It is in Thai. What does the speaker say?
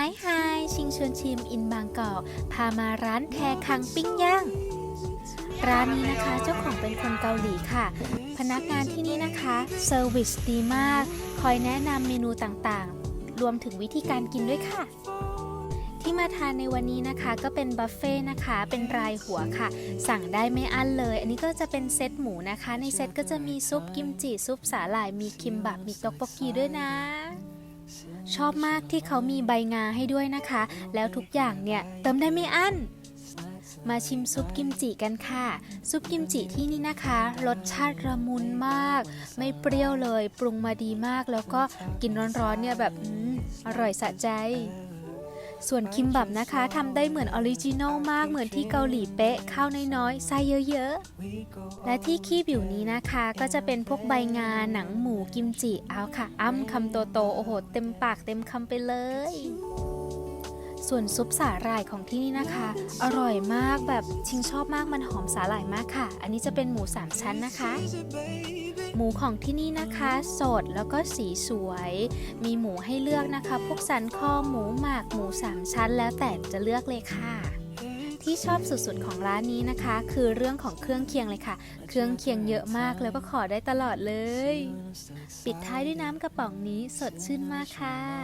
ายฮายชิงชวนชิมอินบางกอก พามาร้านแทคังปิ้งย่าง ร้านนี้นะคะเจ้าของเป็นคนเกาหลีค่ะ พนักงานที่นี่นะคะเซอร์วิสดีมาก คอยแนะนำเมนูต่างๆ รวมถึงวิธีการกินด้วยค่ะ ที่มาทานในวันนี้นะคะก็เป็นบัฟเฟ่ต์นะคะ เป็นรายหัวค่ะ สั่งได้ไม่อั้นเลย อันนี้ก็จะเป็นเซตหมูนะคะ ในเซตก็จะมีซุปกิมจิ ซุปสาหร่าย มีคิมบับ มีต๊อกบกกีด้วยนะ ชอบมากที่เขามีใบงาให้ด้วยนะคะ แล้วทุกอย่างเนี่ยเติมได้ไม่อั้น มาชิมซุปกิมจิกันค่ะ ซุปกิมจิที่นี่นะคะ รสชาติระมุนมาก ไม่เปรี้ยวเลย ปรุงมาดีมาก แล้วก็กินร้อนๆเนี่ยแบบออร่อยสะใจ ส่วนคิมบับนะคะทำได้เหมือนออริจินอลมากเหมือนที่เกาหลีเป๊ะข้าวน้อยๆไส้เยอะๆ และที่คีบอยู่นี้นะคะก็จะเป็นพวกใบงาหนังหมูกิมจิเอาค่ะอ้ำคำโตๆโอ้โหเต็มปากเต็มคำไปเลย ส่วนซุปสาหร่ายของที่นี่นะคะ อร่อยมากแบบชิงชอบมากมันหอมสาหร่ายมากค่ะ อันนี้จะเป็นหมูสามชั้นนะคะ หมูของที่นี่นะคะ สดแล้วก็สีสวย มีหมูให้เลือกนะคะ พวกสันคอหมูหมากหมูสามชั้น แล้วแต่จะเลือกเลยค่ะที่ชอบสุดๆของร้านนี้นะคะ คือเรื่องของเครื่องเคียงเลยค่ะ เครื่องเคียงเยอะมากแล้วก็ขอได้ตลอดเลย ปิดท้ายด้วยน้ำกระป๋องนี้สดชื่นมากค่ะ